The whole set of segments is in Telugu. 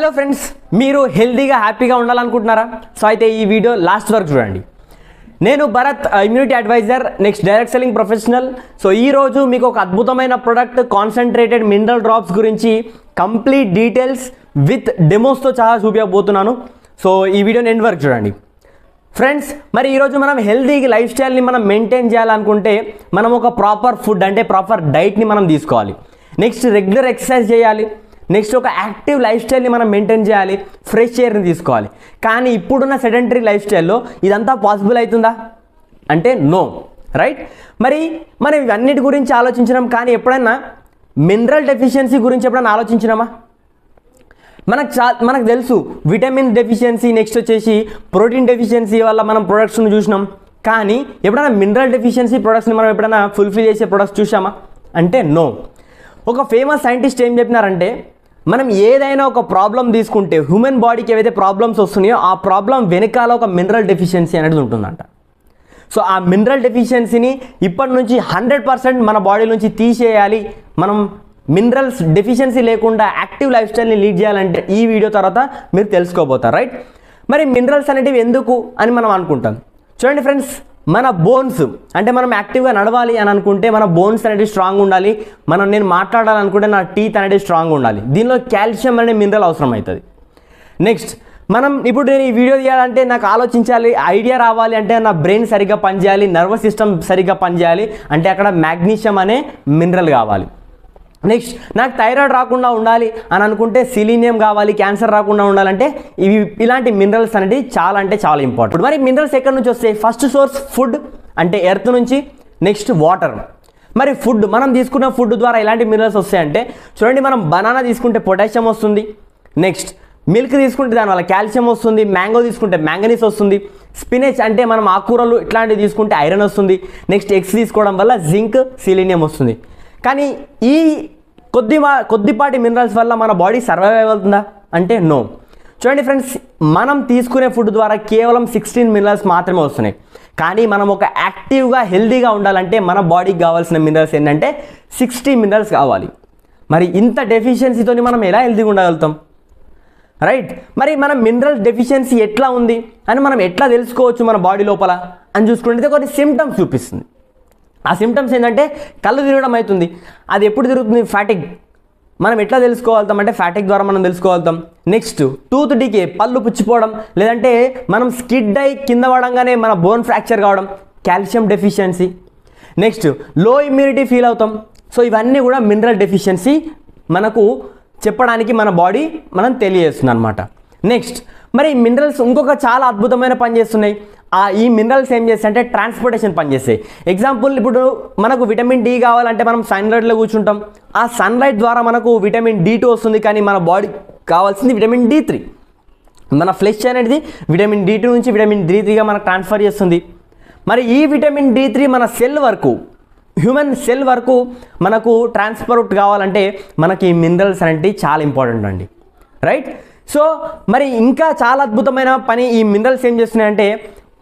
హలో ఫ్రెండ్స్ మీరు హెల్తీగా హ్యాపీగా ఉండాలనుకుంటున్నారా? సో అయితే ఈ వీడియో లాస్ట్ వరకు చూడండి. నేను Bharat immunity adviser next direct selling professional so ఈ రోజు మీకు ఒక అద్భుతమైన ప్రొడక్ట్ కాన్సన్ట్రేటెడ్ మినరల్ డ్రాప్స్ గురించి కంప్లీట్ డీటెయిల్స్ విత్ డెమోస్తో చాలా చూపించబోతున్నాను సో ఈ వీడియోని ఎండ్ వరకు చూడండి. ఫ్రెండ్స్ మరి ఈరోజు మనం హెల్తీ లైఫ్ స్టైల్ని మనం మెయింటైన్ చేయాలనుకుంటే మనం ఒక ప్రాపర్ ఫుడ్ అంటే ప్రాపర్ డైట్ని మనం తీసుకోవాలి. నెక్స్ట్ రెగ్యులర్ ఎక్సర్సైజ్ చేయాలి. నెక్స్ట్ ఒక యాక్టివ్ లైఫ్ స్టైల్ని మనం మెయింటైన్ చేయాలి ఫ్రెష్ ఎయిర్ని తీసుకోవాలి. కానీ ఇప్పుడున్న సెడెంటరీ లైఫ్ స్టైల్లో ఇదంతా పాసిబుల్ అవుతుందా? అంటే నో రైట్? మరి మనం ఇవన్నిటి గురించి ఆలోచించినాం కానీ ఎప్పుడైనా మినరల్ డెఫిషియన్సీ గురించి ఎప్పుడైనా ఆలోచించినామా? మనకు చా మనకు తెలుసు విటమిన్ డెఫిషియన్సీ నెక్స్ట్ వచ్చేసి ప్రోటీన్ డెఫిషియన్సీ వల్ల మనం ప్రొడక్ట్స్ని చూసినాం. కానీ ఎప్పుడైనా మినరల్ డెఫిషియన్సీ ప్రొడక్ట్స్ని మనం ఎప్పుడైనా ఫుల్ఫిల్ చేసే ప్రొడక్ట్స్ చూసామా అంటే నో. ఒక ఫేమస్ సైంటిస్ట్ ఏం చెప్పినారంటే మనం ఏదైనా ఒక ప్రాబ్లం తీసుకుంటే హ్యూమన్ బాడీకి ఏవైతే ప్రాబ్లమ్స్ వస్తున్నాయో ఆ ప్రాబ్లం వెనకాల ఒక మినరల్ డెఫిషియన్సీ అనేది ఉంటుందంట. సో ఆ మినరల్ డెఫిషియన్సీని ఇప్పటి నుంచి హండ్రెడ్ పర్సెంట్ మన బాడీ నుంచి తీసేయాలి. మనం మినరల్స్ డెఫిషియన్సీ లేకుండా యాక్టివ్ లైఫ్ స్టైల్ని లీడ్ చేయాలంటే ఈ వీడియో తర్వాత మీరు తెలుసుకోబోతారు రైట్ మరి మినరల్స్ అనేటివి ఎందుకు అని మనం అనుకుంటాం. చూడండి ఫ్రెండ్స్ మన బోన్స్ అంటే మనం యాక్టివ్గా నడవాలి అని అనుకుంటే మన బోన్స్ అనేది స్ట్రాంగ్ ఉండాలి. మనం నేను మాట్లాడాలనుకుంటే నా టీత్ అనేది స్ట్రాంగ్ ఉండాలి. దీనిలో కాల్షియం అనే మినరల్ అవసరం అవుతుంది నెక్స్ట్ మనం ఇప్పుడు నేను ఈ వీడియో తీయాలంటే నాకు ఆలోచించాలి ఐడియా రావాలి అంటే నా బ్రెయిన్ సరిగ్గా పనిచేయాలి నర్వస్ సిస్టమ్ సరిగ్గా పనిచేయాలి అంటే అక్కడ మ్యాగ్నీషియం అనే మినరల్ కావాలి. నెక్స్ట్ నాకు థైరాయిడ్ రాకుండా ఉండాలి అని అనుకుంటే సిలీనియం కావాలి క్యాన్సర్ రాకుండా ఉండాలంటే ఇవి ఇలాంటి మినరల్స్ అనేది చాలా అంటే చాలా ఇంపార్టెంట్. మరి మినరల్స్ ఎక్కడి నుంచి వస్తాయి? ఫస్ట్ సోర్స్ ఫుడ్ అంటే ఎర్త్ నుంచి నెక్స్ట్ వాటర్. మరి ఫుడ్ మనం తీసుకున్న ఫుడ్ ద్వారా ఎలాంటి మినరల్స్ వస్తాయంటే చూడండి మనం బనానా తీసుకుంటే పొటాషియం వస్తుంది. నెక్స్ట్ మిల్క్ తీసుకుంటే దానివల్ల కాల్షియం వస్తుంది మ్యాంగో తీసుకుంటే మ్యాంగనీస్ వస్తుంది. స్పినచ్ అంటే మనం ఆకుకూరలు ఇట్లాంటివి తీసుకుంటే ఐరన్ వస్తుంది. నెక్స్ట్ ఎగ్స్ తీసుకోవడం వల్ల జింక్ సిలీనియం వస్తుంది. కానీ ఈ కొద్ది కొద్దిపాటి మినరల్స్ వల్ల మన బాడీ సర్వైవ్ అవ్వగలుగుతుందా అంటే నో చూడండి ఫ్రెండ్స్ మనం తీసుకునే ఫుడ్ ద్వారా కేవలం సిక్స్టీన్ మినరల్స్ మాత్రమే వస్తున్నాయి. కానీ మనం ఒక యాక్టివ్గా హెల్దీగా ఉండాలంటే మన బాడీకి కావాల్సిన మినరల్స్ ఏంటంటే సిక్స్టీ మినరల్స్ కావాలి. మరి ఇంత డెఫిషియన్సీతో మనం ఎలా హెల్దీగా ఉండగలుగుతాం? రైట్ మరి మన మినరల్ డెఫిషియన్సీ ఎట్లా ఉంది? అని మనం ఎట్లా తెలుసుకోవచ్చు మన బాడీ లోపల? అని చూసుకుంటే కొన్ని సిమ్టమ్స్ చూపిస్తుంది. ఆ సిమ్టమ్స్ ఏంటంటే కళ్ళు తిరగడం అవుతుంది. అది ఎప్పుడు తిరుగుతుంది? ఫ్యాటిక్ మనం ఎట్లా తెలుసుకోగలుగుతాం అంటే ఫ్యాటిక్ ద్వారా మనం తెలుసుకోగలుగుతాం. నెక్స్ట్ టూత్ డీకే పళ్ళు పుచ్చిపోవడం లేదంటే మనం స్కిడ్ అయి కింద పడంగానే మన బోన్ ఫ్రాక్చర్ కావడం కాల్షియం డెఫిషియన్సీ నెక్స్ట్లో ఇమ్యూనిటీ ఫీల్ అవుతాం. సో ఇవన్నీ కూడా మినరల్ డెఫిషియన్సీ మనకు చెప్పడానికి మన బాడీ మనం తెలియజేస్తుంది అనమాట నెక్స్ట్ మరి మినరల్స్ ఇంకొక చాలా అద్భుతమైన పని చేస్తున్నాయి. ఈ మినరల్స్ ఏం చేస్తాయి అంటే ట్రాన్స్పోర్టేషన్ పనిచేస్తాయి ఎగ్జాంపుల్ ఇప్పుడు మనకు విటమిన్ డి కావాలంటే మనం సన్లైట్లో కూర్చుంటాం. ఆ సన్లైట్ ద్వారా మనకు విటమిన్ డి టూ వస్తుంది కానీ మన బాడీ కావాల్సింది విటమిన్ డి త్రీ మన ఫ్లెష్ అనేది విటమిన్ డి టూ నుంచి విటమిన్ డి త్రీగా మనకు ట్రాన్స్ఫర్ చేస్తుంది. మరి ఈ విటమిన్ డి త్రీ మన సెల్ వరకు హ్యూమన్ సెల్ వరకు మనకు ట్రాన్స్పోర్ట్ కావాలంటే మనకి ఈ మినరల్స్ అనేవి చాలా ఇంపార్టెంట్ అండి. రైట్ సో మరి ఇంకా చాలా అద్భుతమైన పని ఈ మినరల్స్ ఏం చేస్తున్నాయంటే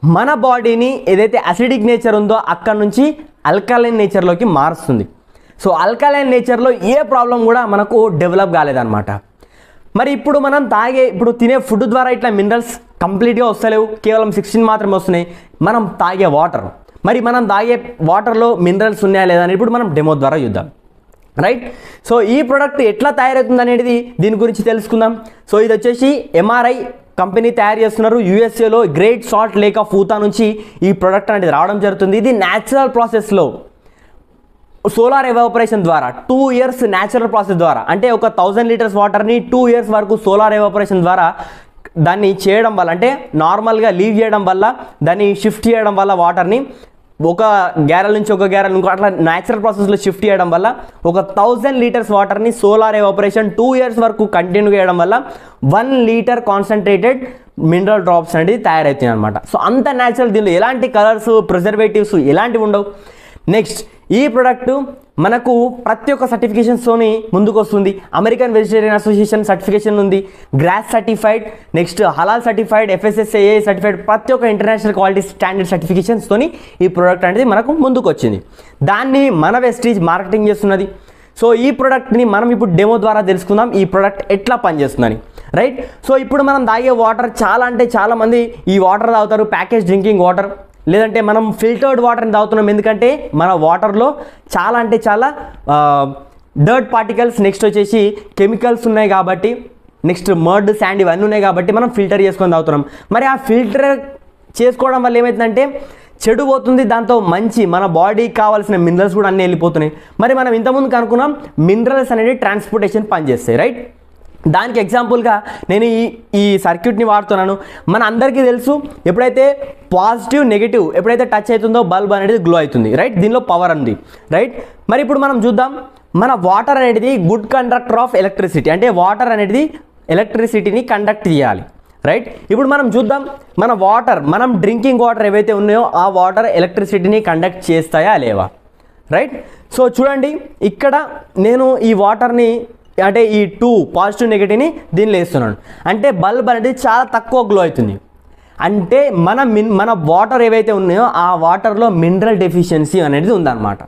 మన బాడీని ఏదైతే అసిడిక్ నేచర్ ఉందో అక్కడ నుంచి అల్కలైన్ నేచర్లోకి మారుస్తుంది. సో అల్కలైన్ నేచర్లో ఏ ప్రాబ్లం కూడా మనకు డెవలప్ కాలేదన్నమాట. మరి ఇప్పుడు మనం తాగే ఇప్పుడు తినే ఫుడ్ ద్వారా ఇట్లా మినరల్స్ కంప్లీట్గా వస్తలేవు. కేవలం సిక్స్టీన్ మాత్రమే వస్తున్నాయి. మనం తాగే వాటర్ మరి మనం తాగే వాటర్లో మినరల్స్ ఉన్నాయా లేదా అని ఇప్పుడు మనం డెమో ద్వారా చూద్దాం. రైట్ సో ఈ ప్రోడక్ట్ ఎట్లా తయారవుతుంది అనేది దీని గురించి తెలుసుకుందాం. సో ఇది వచ్చేసి ఎంఆర్ఐ కంపెనీ తయారు చేస్తున్నారు. యూఎస్ఏలో great salt lake of Utah నుంచి ఈ ప్రొడక్ట్ అనేది రావడం జరుగుతుంది. ఇది న్యాచురల్ ప్రాసెస్లో సోలార్ ఎవాపరేషన్ ద్వారా టూ ఇయర్స్ న్యాచురల్ ప్రాసెస్ ద్వారా అంటే ఒక థౌజండ్ లీటర్స్ వాటర్ని టూ ఇయర్స్ వరకు సోలార్ ఎవాపరేషన్ ద్వారా దాన్ని చేయడం వల్ల అంటే నార్మల్గా లీవ్ చేయడం వల్ల దాన్ని షిఫ్ట్ చేయడం వల్ల వాటర్ని ఒక గ్యారెల్ నుంచి ఒక గ్యారెల్ ఇంకో అట్లా న్యాచురల్ ప్రాసెస్లో షిఫ్ట్ చేయడం వల్ల ఒక థౌజండ్ లీటర్స్ వాటర్ని సోలార్ ఎవాపరేషన్ టూ ఇయర్స్ వరకు కంటిన్యూ చేయడం వల్ల one litre concentrated mineral drops అనేది తయారవుతాయి అనమాట సో అంత న్యాచురల్ దీనిలో ఎలాంటి కలర్స్ ప్రిజర్వేటివ్స్ ఎలాంటివి ఉండవు. నెక్స్ట్ ఈ ప్రోడక్ట్ మనకు ప్రతి ఒక్క సర్టిఫికేషన్స్తోని ముందుకు వస్తుంది అమెరికన్ వెజిటేరియన్ అసోసియేషన్ సర్టిఫికేషన్ ఉంది. గ్రాస్ సర్టిఫైడ్ నెక్స్ట్ హలాల్ సర్టిఫైడ్ ఎఫ్ఎస్ఎస్ఏఏ సర్టిఫైడ్ ప్రతి ఒక్క ఇంటర్నేషనల్ క్వాలిటీ స్టాండర్డ్ సర్టిఫికేషన్స్తోని ఈ ప్రోడక్ట్ అనేది మనకు ముందుకు వచ్చింది దాన్ని మన వెస్టీజ్ మార్కెటింగ్ చేస్తున్నది. సో ఈ ప్రోడక్ట్ని మనం ఇప్పుడు డెమో ద్వారా తెలుసుకుందాం. ఈ ప్రోడక్ట్ ఎట్లా పనిచేస్తుందని. రైట్ సో ఇప్పుడు మనం తాగే వాటర్ చాలా అంటే చాలామంది ఈ వాటర్ తాగుతారు. ప్యాకేజ్ డ్రింకింగ్ వాటర్ లేదంటే మనం ఫిల్టర్డ్ వాటర్ని తాగుతున్నాం. ఎందుకంటే మన వాటర్లో చాలా అంటే చాలా డర్ట్ పార్టికల్స్ నెక్స్ట్ వచ్చేసి కెమికల్స్ ఉన్నాయి కాబట్టి నెక్స్ట్ మర్డ్ శాండ్ ఇవన్నీ ఉన్నాయి కాబట్టి మనం ఫిల్టర్ చేసుకొని తాగుతున్నాం. మరి ఆ ఫిల్టర్ చేసుకోవడం వల్ల ఏమవుతుందంటే చెడు పోతుంది దాంతో మంచి మన బాడీకి కావాల్సిన మినరల్స్ కూడా అన్నీ వెళ్ళిపోతున్నాయి. మరి మనం ఇంతకుముందు కనుక్కున్నాం మినరల్స్ అనేది ట్రాన్స్పోర్టేషన్ పనిచేస్తాయి రైట్ దానికి ఎగ్జాంపుల్గా నేను ఈ ఈ సర్క్యూట్ని వాడుతున్నాను. మన అందరికీ తెలుసు ఎప్పుడైతే పాజిటివ్ నెగిటివ్ ఎప్పుడైతే టచ్ అవుతుందో బల్బ్ అనేది గ్లో అవుతుంది. రైట్ దీనిలో పవర్ ఉంది. రైట్ మరి ఇప్పుడు మనం చూద్దాం. మన వాటర్ అనేది గుడ్ కండక్టర్ ఆఫ్ ఎలక్ట్రిసిటీ అంటే వాటర్ అనేది ఎలక్ట్రిసిటీని కండక్ట్ చేయాలి. రైట్ ఇప్పుడు మనం చూద్దాం. మన వాటర్ మనం డ్రింకింగ్ వాటర్ ఏవైతే ఉన్నాయో ఆ వాటర్ ఎలక్ట్రిసిటీని కండక్ట్ చేస్తాయా లేవా? రైట్ సో చూడండి. ఇక్కడ నేను ఈ వాటర్ని అంటే ఈ టూ పాజిటివ్ నెగిటివ్ని దీనిలో వేస్తున్నాను అంటే బల్బ్ అనేది చాలా తక్కువ గ్లో అవుతుంది. అంటే మన మిన్ మన వాటర్ ఏవైతే ఉన్నాయో ఆ వాటర్లో మినరల్ డెఫిషియన్సీ అనేది ఉందన్నమాట.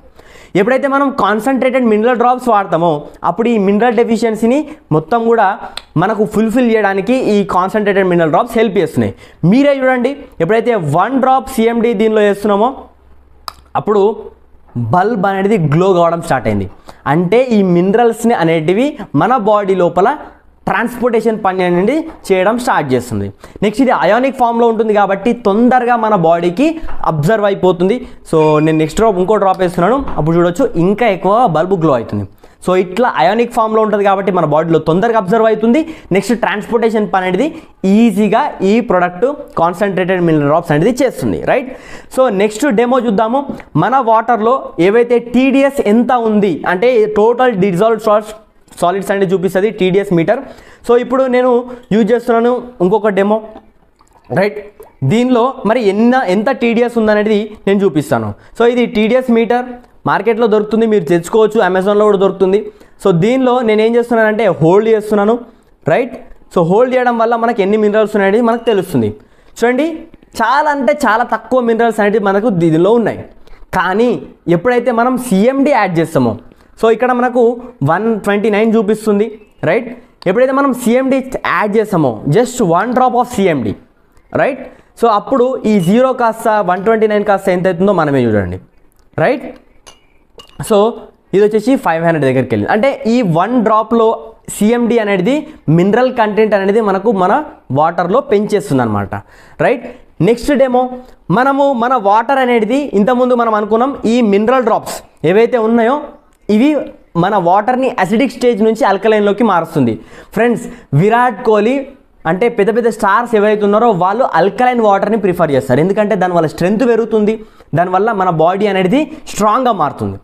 ఎప్పుడైతే మనం కాన్సన్ట్రేటెడ్ మినరల్ డ్రాప్స్ వాడతామో అప్పుడు ఈ మినరల్ డెఫిషియన్సీని మొత్తం కూడా మనకు ఫుల్ఫిల్ చేయడానికి ఈ కాన్సన్ట్రేటెడ్ మినరల్ డ్రాప్స్ హెల్ప్ చేస్తున్నాయి. మీరే చూడండి ఎప్పుడైతే వన్ డ్రాప్ సిఎండి దీనిలో వేస్తున్నామో అప్పుడు బల్బ్ అనేది గ్లో కావడం స్టార్ట్ అయింది. అంటే ఈ మినరల్స్ని అనేటివి మన బాడీ లోపల ట్రాన్స్పోర్టేషన్ పని అనేది చేయడం స్టార్ట్ చేస్తుంది. నెక్స్ట్ ఇది అయానిక్ ఫామ్లో ఉంటుంది కాబట్టి తొందరగా మన బాడీకి అబ్జర్వ్ అయిపోతుంది. సో నేను నెక్స్ట్ డ్రాప్ ఇంకో డ్రాప్ వేస్తున్నాను. అప్పుడు చూడొచ్చు ఇంకా ఎక్కువ బల్బ్ గ్లో అవుతుంది. సో ఇట్లా అయానిక్ ఫామ్లో ఉంటుంది కాబట్టి మన బాడీలో తొందరగా అబ్జర్వ్ అవుతుంది. నెక్స్ట్ ట్రాన్స్పోర్టేషన్ పని అనేది ఈజీగా ఈ ప్రొడక్ట్ కాన్సన్ట్రేటెడ్ మినరల్ డ్రాప్స్ అనేది చేస్తుంది రైట్ సో నెక్స్ట్ డెమో చూద్దాము. మన వాటర్లో ఏవైతే టీడీఎస్ ఎంత ఉంది అంటే టోటల్ డిజాల్వ్ సాల్ట్స్ సాలిడ్స్ అనేది చూపిస్తుంది టీడీఎస్ మీటర్ సో ఇప్పుడు నేను యూజ్ చేస్తున్నాను ఇంకొక డెమో రైట్ దీనిలో మరి ఎన్న ఎంత టీడీఎస్ ఉందనేది నేను చూపిస్తాను. సో ఇది టీడీఎస్ మీటర్ మార్కెట్లో దొరుకుతుంది మీరు తెచ్చుకోవచ్చు అమెజాన్లో కూడా దొరుకుతుంది. సో దీనిలో నేను ఏం చేస్తున్నానంటే హోల్డ్ చేస్తున్నాను. రైట్ సో హోల్డ్ చేయడం వల్ల మనకి ఎన్ని మినరల్స్ ఉన్నాయనేది మనకు తెలుస్తుంది. చూడండి చాలా అంటే చాలా తక్కువ మినరల్స్ అనేవి మనకు దీనిలో ఉన్నాయి. కానీ ఎప్పుడైతే మనం సిఎండి యాడ్ చేస్తామో సో ఇక్కడ మనకు వన్ ట్వంటీ నైన్ చూపిస్తుంది. రైట్ ఎప్పుడైతే మనం సిఎండి యాడ్ చేస్తామో just one drop of CMD right so అప్పుడు ఈ జీరో కాస్త వన్ ట్వంటీ నైన్ కాస్త ఎంత అవుతుందో మనమే చూడండి. రైట్ సో ఇది వచ్చేసి ఫైవ్ హండ్రెడ్ దగ్గరికి వెళ్ళింది అంటే ఈ వన్ డ్రాప్లో సిఎండి అనేది మినరల్ కంటెంట్ అనేది మనకు మన వాటర్లో పెంచేస్తుంది అనమాట రైట్ నెక్స్ట్ డేమో మనము మన వాటర్ అనేది ఇంతకుముందు మనం అనుకున్నాం ఈ మినరల్ డ్రాప్స్ ఏవైతే ఉన్నాయో ఇవి మన వాటర్ని అసిడిక్ స్టేజ్ నుంచి అల్కలైన్లోకి మారుస్తుంది. ఫ్రెండ్స్ విరాట్ కోహ్లీ అంటే పెద్ద పెద్ద స్టార్స్ ఏవైతే ఉన్నారో వాళ్ళు అల్కలైన్ వాటర్ని ప్రిఫర్ చేస్తారు. ఎందుకంటే దానివల్ల స్ట్రెంగ్త్ పెరుగుతుంది దానివల్ల మన బాడీ అనేది స్ట్రాంగ్గా మారుతుంది.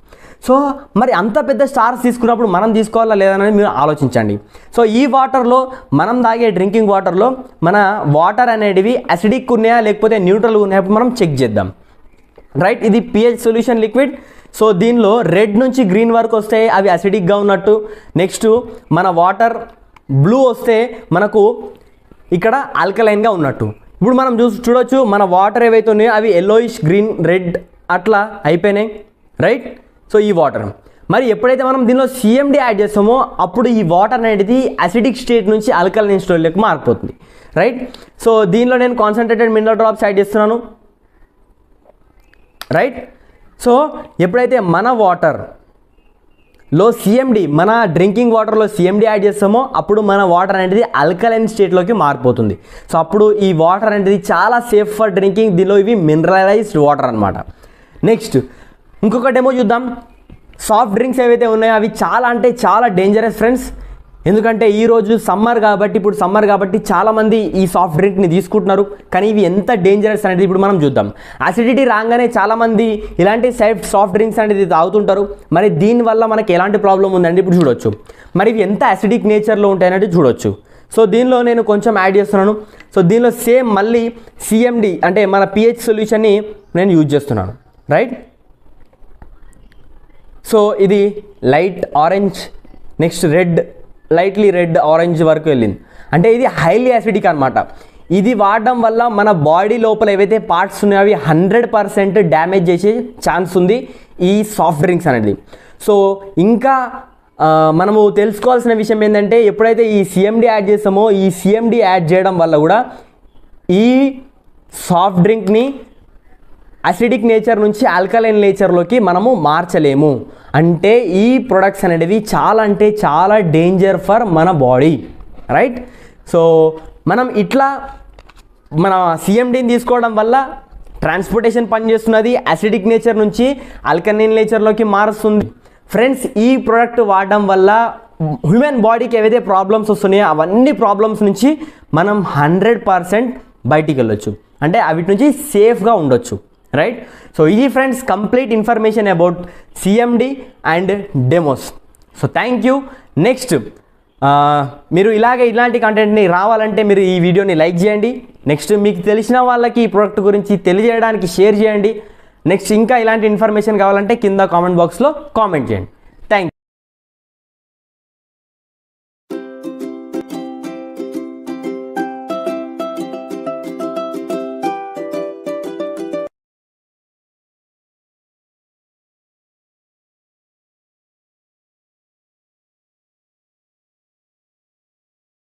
సో మరి అంత పెద్ద స్టార్స్ తీసుకున్నప్పుడు మనం తీసుకోవాలా లేదనేది మీరు ఆలోచించండి. సో ఈ వాటర్లో మనం తాగే డ్రింకింగ్ వాటర్లో మన వాటర్ అనేటివి అసిడిక్ ఉన్నాయా లేకపోతే న్యూట్రల్ ఉన్నాయా మనం చెక్ చేద్దాం. రైట్ ఇది పిహెచ్ సొల్యూషన్ లిక్విడ్ సో దీనిలో రెడ్ నుంచి గ్రీన్ వరకు వస్తే అవి అసిడిక్గా ఉన్నట్టు. నెక్స్ట్ మన వాటర్ బ్లూ వస్తే మనకు ఇక్కడ ఆల్కలైన్గా ఉన్నట్టు. ఇప్పుడు మనం చూ చూడొచ్చు మన వాటర్ ఏవైతే ఉన్నాయో అవి ఎల్లోయిష్ గ్రీన్ రెడ్ అట్లా అయిపోయినాయి. రైట్ సో ఈ వాటర్. మరి ఎప్పుడైతే మనం దీనిలో సిఎండి యాడ్ చేస్తామో అప్పుడు ఈ వాటర్ అనేది అసిడిక్ స్టేట్ నుంచి ఆల్కలైన్ స్టేట్లోకి మారిపోతుంది. రైట్ సో దీనిలో నేను కాన్సన్ట్రేటెడ్ మినరల్ డ్రాప్స్ యాడ్ చేస్తున్నాను. రైట్ సో ఎప్పుడైతే మన వాటర్లో సిఎండి మన డ్రింకింగ్ వాటర్లో సిఎండి యాడ్ చేస్తామో అప్పుడు మన వాటర్ అనేది అల్కలైన్ స్టేట్లోకి మారిపోతుంది. సో అప్పుడు ఈ వాటర్ అనేది చాలా సేఫ్ ఫర్ డ్రింకింగ్ దీనిలో ఇవి మినరలైజ్డ్ వాటర్ అనమాట నెక్స్ట్ ఇంకొకటేమో చూద్దాం. సాఫ్ట్ డ్రింక్స్ ఏవైతే ఉన్నాయో అవి చాలా అంటే చాలా డేంజరస్ ఫ్రెండ్స్ ఎందుకంటే ఈరోజు సమ్మర్ కాబట్టి ఇప్పుడు సమ్మర్ కాబట్టి చాలామంది ఈ సాఫ్ట్ డ్రింక్ని తీసుకుంటున్నారు. కానీ ఇవి ఎంత డేంజరస్ అనేది ఇప్పుడు మనం చూద్దాం. అసిడిటీ రాగానే చాలామంది ఇలాంటి సైడ్ సాఫ్ట్ డ్రింక్స్ అనేది తాగుతుంటారు. మరి దీనివల్ల మనకి ఎలాంటి ప్రాబ్లం ఉందండి ఇప్పుడు చూడొచ్చు. మరి ఇవి ఎంత అసిడిక్ నేచర్లో ఉంటాయనేది చూడొచ్చు. సో దీనిలో నేను కొంచెం యాడ్ చేస్తున్నాను. సో దీనిలో సేమ్ మళ్ళీ సిఎండి అంటే మన పిహెచ్ సొల్యూషన్ని నేను యూజ్ చేస్తున్నాను. రైట్ సో ఇది light orange next red lightly red orange వరకు వెళ్ళింది. అంటే ఇది హైలీ యాసిడిక్ అనమాట ఇది వాడడం వల్ల మన బాడీ లోపల ఏవైతే పార్ట్స్ ఉన్నాయో అవి హండ్రెడ్ పర్సెంట్ డ్యామేజ్ చేసే ఛాన్స్ ఉంది ఈ సాఫ్ట్ డ్రింక్స్ అనేది. సో ఇంకా మనము తెలుసుకోవాల్సిన విషయం ఏంటంటే ఎప్పుడైతే ఈ సిఎండి యాడ్ చేస్తామో ఈ సిఎండి యాడ్ చేయడం వల్ల కూడా ఈ సాఫ్ట్ డ్రింక్ని అసిడిక్ నేచర్ నుంచి ఆల్కలైన్ నేచర్లోకి మనము మార్చలేము. అంటే ఈ ప్రొడక్ట్స్ అనేటివి చాలా అంటే చాలా డేంజర్ ఫర్ మన బాడీ రైట్ సో మనం ఇట్లా మన సిఎండిని తీసుకోవడం వల్ల ట్రాన్స్పోర్టేషన్ పనిచేస్తున్నది అసిడిక్ నేచర్ నుంచి ఆల్కలైన్ నేచర్లోకి మారుస్తుంది. ఫ్రెండ్స్ ఈ ప్రోడక్ట్ వాడడం వల్ల హ్యూమన్ బాడీకి ఏవైతే ప్రాబ్లమ్స్ వస్తున్నాయో అవన్నీ ప్రాబ్లమ్స్ నుంచి మనం హండ్రెడ్ పర్సెంట్ బయటికి వెళ్ళొచ్చు. అంటే అవిటి నుంచి సేఫ్గా ఉండొచ్చు. రైట్ సో ఇది friends complete information about CMD and demos so thank you next మీరు ఇలాగే ఇలాంటి కంటెంట్ని రావాలంటే మీరు ఈ వీడియోని లైక్ చేయండి. నెక్స్ట్ మీకు తెలిసిన వాళ్ళకి ఈ ప్రోడక్ట్ గురించి తెలియజేయడానికి షేర్ చేయండి. నెక్స్ట్ ఇంకా ఇలాంటి ఇన్ఫర్మేషన్ కావాలంటే కింద కామెంట్ బాక్స్లో కామెంట్ చేయండి.